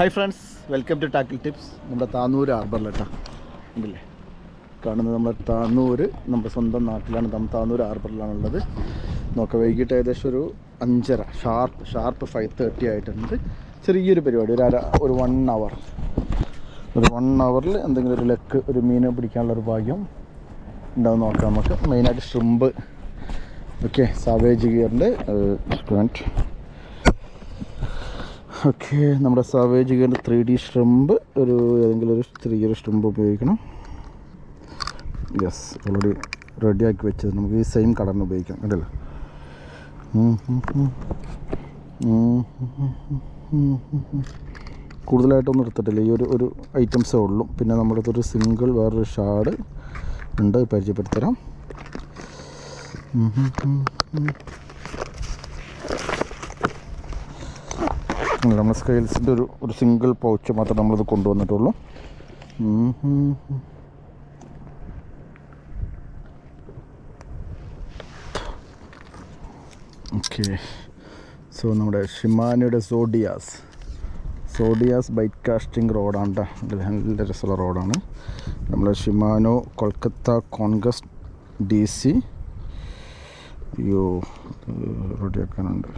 Hi friends welcome to tackle tips നമ്മുടെ താന്നൂർ ആർബറിലട്ടാ ഉണ്ടല്ലേ? കാണുന്നത് നമ്മുടെ താന്നൂർ നമ്മുടെ സ്വന്തം നാട്ടിലാണ് നമ്മൾ താന്നൂർ ആർബറിലാണുള്ളത് നോക്കെ വൈകിട്ട് ഏകദേശം ഒരു അഞ്ചര ഷാർപ്പ് ഷാർപ്പ് ഫൈവ് തേർട്ടി ആയിട്ടുണ്ട്. ചെറിയൊരു പരിപാടി ഒരു അര ഒരു വൺ അവർ ഒരു വൺ അവറിൽ എന്തെങ്കിലും ഒരു ലക്ക് ഒരു മീൻ പിടിക്കാനുള്ള ഒരു ഭാഗ്യം ഉണ്ടാവും നോക്കാം നമുക്ക്. മെയിനായിട്ട് ഷ്രിമ്പ് ഓക്കെ സാവേജ് ഗിയറിന്റെ ഓക്കെ നമ്മുടെ സാവേജ് ഗിയറിന്റെ ത്രീ ഡി ഷ്രിമ്പ് ഒരു ഏതെങ്കിലും ഒരു ചെറിയൊരു ഷ്രിമ്പ് ഉപയോഗിക്കണം. യെസ് ഓൾറെഡി റെഡിയാക്കി വെച്ചത്. നമുക്ക് ഈ സെയിം കളറിന് ഉപയോഗിക്കാം കണ്ടല്ലോ. കൂടുതലായിട്ടൊന്നും എടുത്തിട്ടില്ല. ഈ ഒരു ഒരു ഐറ്റംസേ ഉള്ളൂ. പിന്നെ നമ്മുടെ ഒരു സിംഗിൾ വേറൊരു ഷാഡ് ഉണ്ട് പരിചയപ്പെടുത്തരാം. നമ്മുടെ സ്കെയിൽസിന്റെ ഒരു ഒരു സിംഗിൾ പൗച്ച് മാത്രമേ നമ്മളിത് കൊണ്ടുവന്നിട്ടുള്ളൂ. ഓക്കെ സോ നമ്മുടെ ഷിമാനിയുടെ സോഡിയാസ് സോഡിയാസ് ബൈറ്റ് കാസ്റ്റിംഗ് റോഡാണ് കേട്ടോ നല്ല രസമുള്ള റോഡാണ് നമ്മൾ Shimano Kolkata Congress D C അയ്യോ റെഡിയാക്കാനുണ്ട്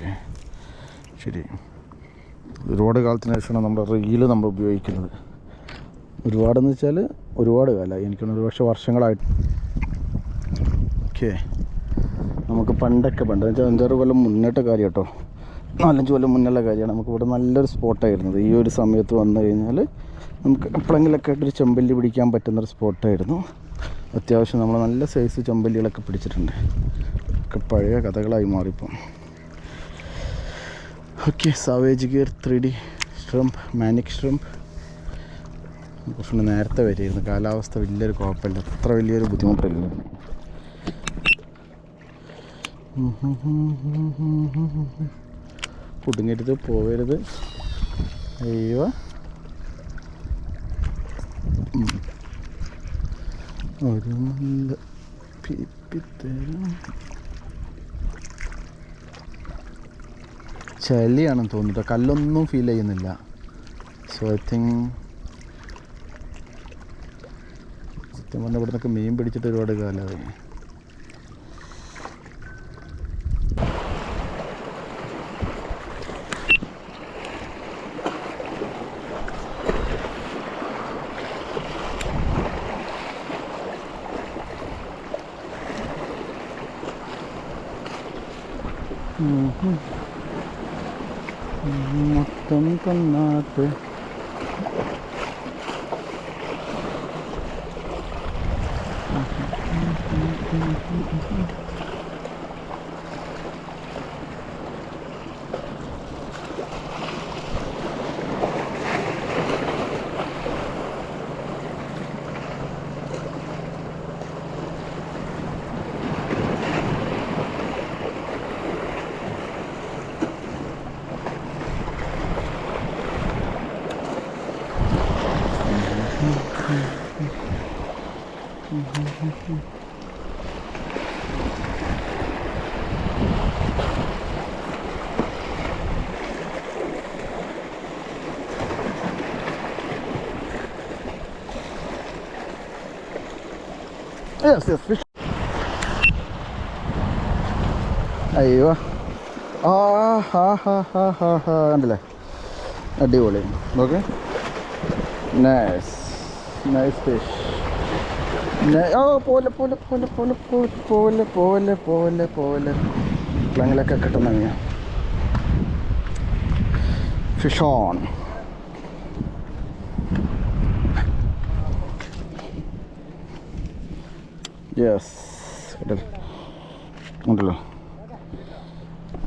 ഓക്കെ ശരി. ഒരുപാട് കാലത്തിന് ശേഷമാണ് നമ്മുടെ റീൽ നമ്മൾ ഉപയോഗിക്കുന്നത്. ഒരുപാടെന്ന് വെച്ചാൽ ഒരുപാട് കാലമായി എനിക്കൊന്ന് ഒരു പക്ഷേ വർഷങ്ങളായിട്ട് ഓക്കെ. നമുക്ക് പണ്ടൊക്കെ പണ്ട്. വെച്ചാൽ അഞ്ചാറ് കൊല്ലം മുന്നേറ്റ കാര്യം കേട്ടോ. നാലഞ്ച് കൊല്ലം മുന്നുള്ള കാര്യമാണ്. നമുക്ക് ഇവിടെ നല്ലൊരു സ്പോട്ടായിരുന്നത് ഈ ഒരു സമയത്ത് വന്നു കഴിഞ്ഞാൽ നമുക്ക് എപ്പോഴെങ്കിലൊക്കെ ആയിട്ടൊരു ചെമ്പല്ലി പിടിക്കാൻ പറ്റുന്നൊരു സ്പോട്ടായിരുന്നു. അത്യാവശ്യം നമ്മൾ നല്ല സൈസ് ചെമ്പല്ലികളൊക്കെ പിടിച്ചിട്ടുണ്ട്. ഒക്കെ പഴയ കഥകളായി മാറിപ്പം okay savage gear three D shrimp manic shrimp കുറച്ചുകൂടി നേരത്തെ വരുമായിരുന്നു കാലാവസ്ഥ വലിയൊരു കുഴപ്പമില്ല. അത്ര വലിയൊരു ബുദ്ധിമുട്ടില്ല. കുടുങ്ങരുത് പോവരുത്. അയ്യോ. ഒരു നല്ല പിപ്പിത്തരം ചളിയാണെന്ന് തോന്നുന്നു കല്ലൊന്നും ഫീൽ ചെയ്യുന്നില്ല. സോ ഐ തിങ്ക് സത്യം പറഞ്ഞാൽ ഇവിടെ നിന്നൊക്കെ മീൻ പിടിച്ചിട്ട് ഒരുപാട് കാലമായി మొత్తం కొన్నాటు Mm-hmm. Yes, yes, fish. അയ്യോ ആ ഹാ ഹാ ഹാ ഹാ ഹാ കണ്ടില്ലേ അടിപൊളി ഓക്കെ നൈസ് നൈസ് ഫിഷ് ഓ പോലെ പോലെ പോലെ പോലെ പോലെ പോലെ പോലെ പോലെ പ്ലങ്ങിലൊക്കെ കിട്ടുന്ന ഫിഷ് ഓൺ യെസ് ഉണ്ടല്ലോ.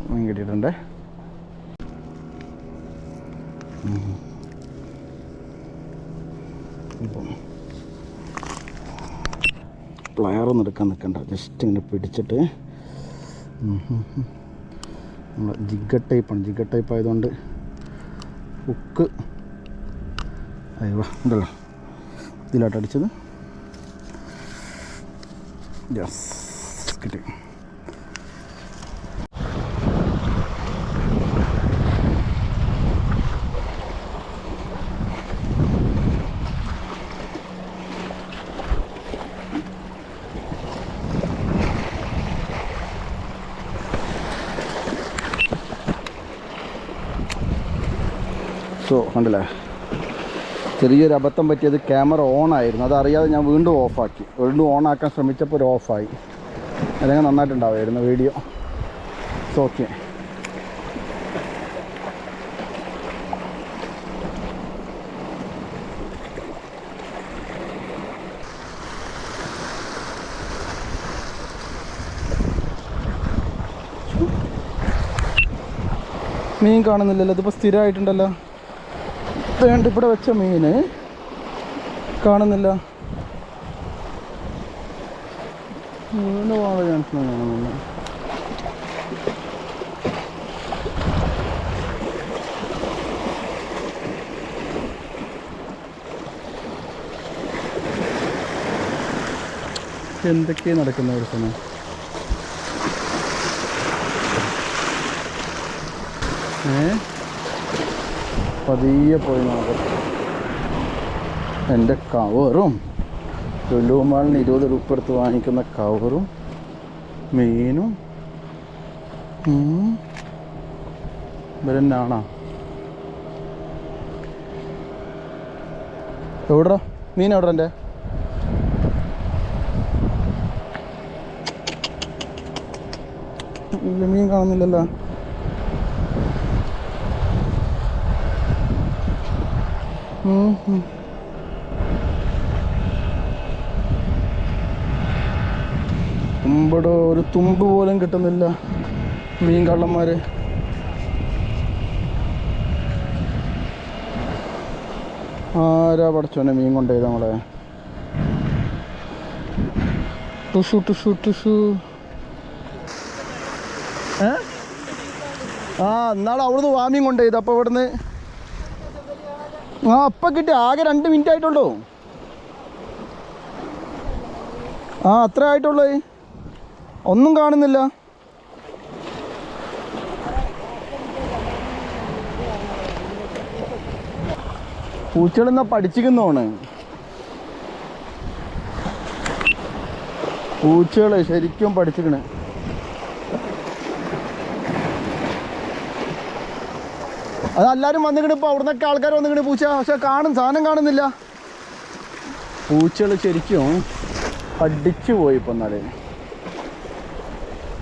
മീൻ കിട്ടിയിട്ടുണ്ട്. ഉം. പ്ലയറൊന്നും എടുക്കാൻ നിൽക്കണ്ട. ജസ്റ്റ് ഇങ്ങനെ പിടിച്ചിട്ട്. നമ്മൾ ജിഗ ടൈപ്പാണ് ജിഗ ടൈപ്പ് ആയതുകൊണ്ട് ഹുക്ക് അയ്യോ ഉണ്ടല്ലോ ഇതിലോട്ട് അടിച്ചത്. യെസ് കിട്ടി. സോ കണ്ടില്ലേ? ചെറിയൊരു അബദ്ധം പറ്റിയത് ക്യാമറ ഓൺ ആയിരുന്നു അതറിയാതെ ഞാൻ വീണ്ടും ഓഫാക്കി. വീണ്ടും ഓൺ ആക്കാൻ ശ്രമിച്ചപ്പോൾ ഒരു ഓഫായി. അല്ലെങ്കിൽ നന്നായിട്ടുണ്ടാവുമായിരുന്നു വീഡിയോ? So okay. മീൻ കാണുന്നില്ലല്ലോ. ഇതിപ്പോൾ സ്ഥിരമായിട്ടുണ്ടല്ലോ. വേണ്ട ഇവിടെ വെച്ച മീന് കാണുന്നില്ല. മീന് പോകാനുള്ള ചാൻസ് കാണുന്നില്ല എന്തൊക്കെയാണ് നടക്കുന്ന ഒരു സമയം ഏ? പതിയെ പോയി നോക്കും. എന്റെ കവറും ലുലുമാളിന് ഇരുപത് രൂപ എടുത്ത് വാങ്ങിക്കുന്ന കവറും മീനും ഇവരെന്നാണോ? എവിടാ മീൻ എവിടെ എന്റെ? മീൻ കാണുന്നില്ലല്ലോ. ഇവിടെ ഒരു തുമ്പ് പോലും കിട്ടുന്നില്ല മീൻ കള്ളന്മാര്. ആരാ പഠിച്ചോനെ മീൻ കൊണ്ടുപോയത് നമ്മളെ? ടുഷു ടുഷു ടുഷു ആ എന്നാൾ അവിടുന്ന് വാമിയും കൊണ്ടുപോയത്. അപ്പോൾ ഇവിടുന്ന് ആ അപ്പം കിട്ടി. ആകെ രണ്ട് മിനിറ്റ് ആയിട്ടുള്ളൂ. ആ അത്ര ആയിട്ടുള്ളൂ. ഒന്നും കാണുന്നില്ല. പൂച്ചകളെന്നാ പഠിച്ചിരിക്കുന്നോണ് പൂച്ചകൾ ശരിക്കും പഠിച്ചിക്കണ് എല്ലാവരും വന്നിക്കണ് ഇപ്പോൾ അവിടുന്നൊക്കെ ആൾക്കാർ വന്നിങ്ങനെ പൂച്ച. പക്ഷെ കാണും സാധനം കാണുന്നില്ല. പൂച്ചകൾ ശരിക്കും അടിച്ചു പോയി ഇപ്പം എന്നാൽ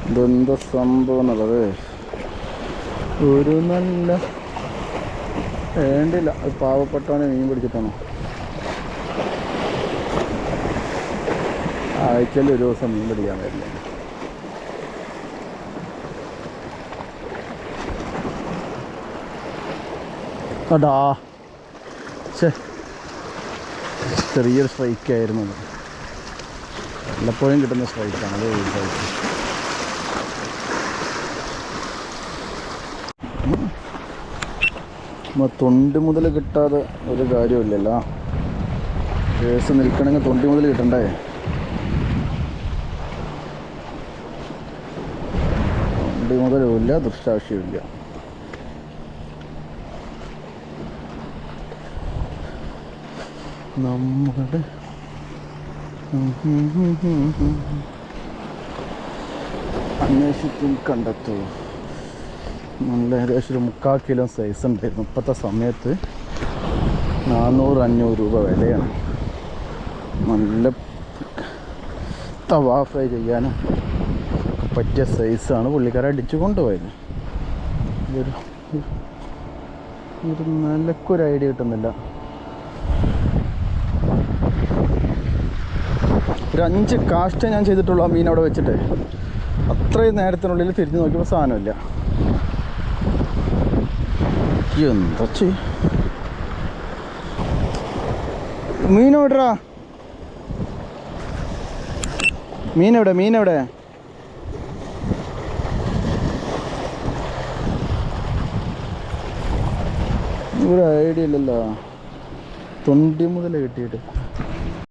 ഇതെന്താ സംഭവം എന്നുള്ളത്? ഒരു നല്ല വേണ്ടില്ല. അത് പാവപ്പെട്ടവനെ മീൻ പിടിച്ചിട്ടാണോ. ആഴ്ചയിൽ ഒരു ദിവസം മീൻ പിടിക്കാൻ വരില്ല ഛേ. ചെറിയൊരു സ്ട്രൈക്ക് ആയിരുന്നു അത്. വല്ലപ്പോഴും കിട്ടുന്ന സ്ട്രൈക്കാണ്. അത് സ്ട്രൈക്ക്. തൊണ്ട് മുതൽ കിട്ടാതെ ഒരു കാര്യമില്ലല്ലോ കേസ് നിൽക്കണമെങ്കിൽ തൊണ്ടി മുതൽ കിട്ടണ്ടേ? തൊണ്ടി മുതലും ഇല്ല ദൃഷ്ടാക്ഷിയും ഇല്ല നമ്മുടെ അന്വേഷിച്ചും കണ്ടെത്തൂ. നല്ല ഏകദേശം ഒരു മുക്കാൽ കിലോ സൈസ് ഉണ്ടായിരുന്നു. ഇപ്പോഴത്തെ സമയത്ത് നാനൂറ് അഞ്ഞൂറ് രൂപ വിലയാണ്. നല്ല തവാ ഫ്രൈ ചെയ്യാനും പറ്റിയ സൈസാണ് പുള്ളിക്കാരെ അടിച്ചു കൊണ്ടുപോയത്. ഇതൊരു ഒരു നിലക്കൊരു ഐഡിയ കിട്ടുന്നില്ല. ഒരു അഞ്ച് ഞാൻ ചെയ്തിട്ടുള്ളൂ ആ മീൻ അവിടെ വെച്ചിട്ട്. അത്രയും നേരത്തിനുള്ളിൽ തിരിഞ്ഞു നോക്കിയപ്പോൾ സാധനമില്ല. എന്താ ചെയ്യ മീൻ എവിടെടാ? മീൻ ഒരു ഐഡിയ ഇല്ലല്ലോ. തൊണ്ടി മുതൽ കിട്ടിയിട്ട്.